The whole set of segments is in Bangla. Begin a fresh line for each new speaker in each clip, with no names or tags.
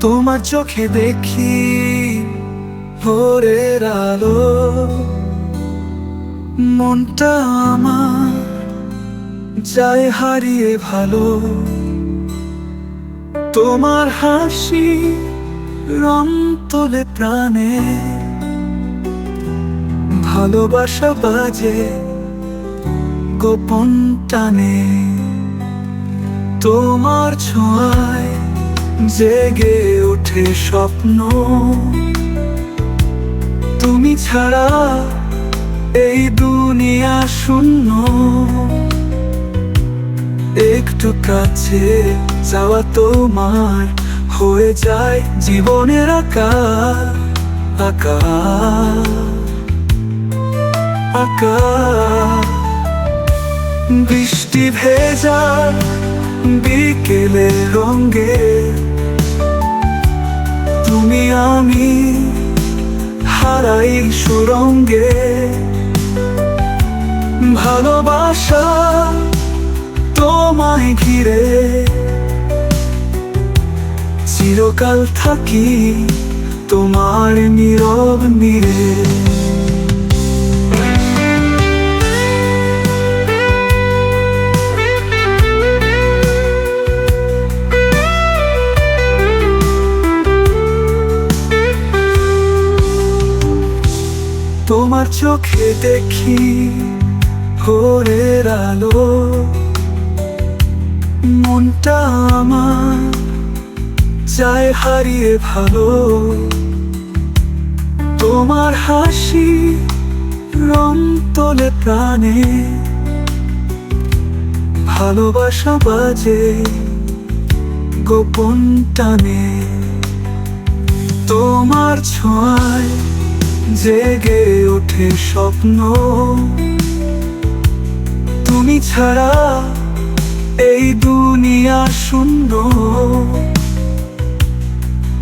তোমার চোখে দেখি ভোরের আলো। মনটা আমার যায় হারিয়ে ভালো। তোমার হাসি রং তোলে প্রাণে। ভালোবাসা বাজে গোপন টানে। তোমার ছোঁয়ায় জেগে ওঠে স্বপ্ন। তুমি ছাড়া এই দুনিয়া শূন্য। একটু কাছে যাওয়া তোমার হয়ে যায় জীবনের আকার। আকার আকার। বৃষ্টি ভেজা বিকেলে রঙ্গে হারাই সুরঙ্গে। ভালোবাসা তোমায় ঘিরে। চিরকাল থাকি তোমার নীরব নীরে। তোমার চোখে দেখি ভোরের আলো। মনটা আমার যায় হারিয়ে ভালো। তোমার হাসি রং তোলে প্রাণে। ভালোবাসা বাজে গোপন টানে। তোমার ছোঁয়ায় জেগে ওঠে স্বপ্ন। তুমি ছাড়া এই দুনিয়া শূন্য।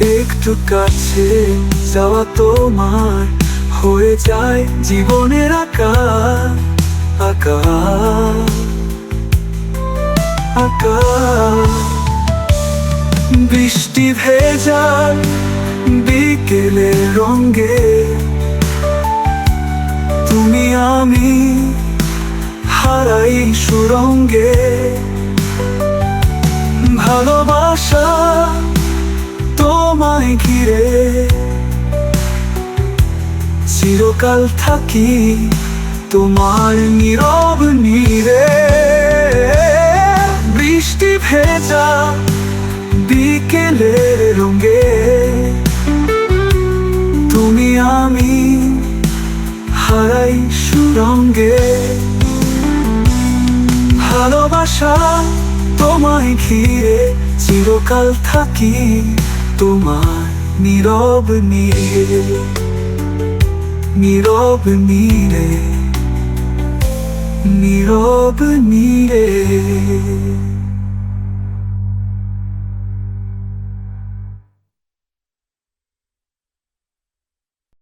একটু কাছে যাওয়া তোমার হয়ে যায় জীবনের আকার। আকার আকার। বৃষ্টি ভেজার বিকেলে রঙ্গে আমি হারাই সুরঙ্গে। ভালোবাসা তোমায় ঘিরে। চিরকাল থাকি তোমার নীরব নীরে। বৃষ্টি ভেজা বিকেলের রঙে হারাই সুরঙ্গে। ভালোবাসা তোমায় ঘিরে চিরকাল থাকি তোমার নীরব নীরে। নীরব নীরে নীরব নীরে।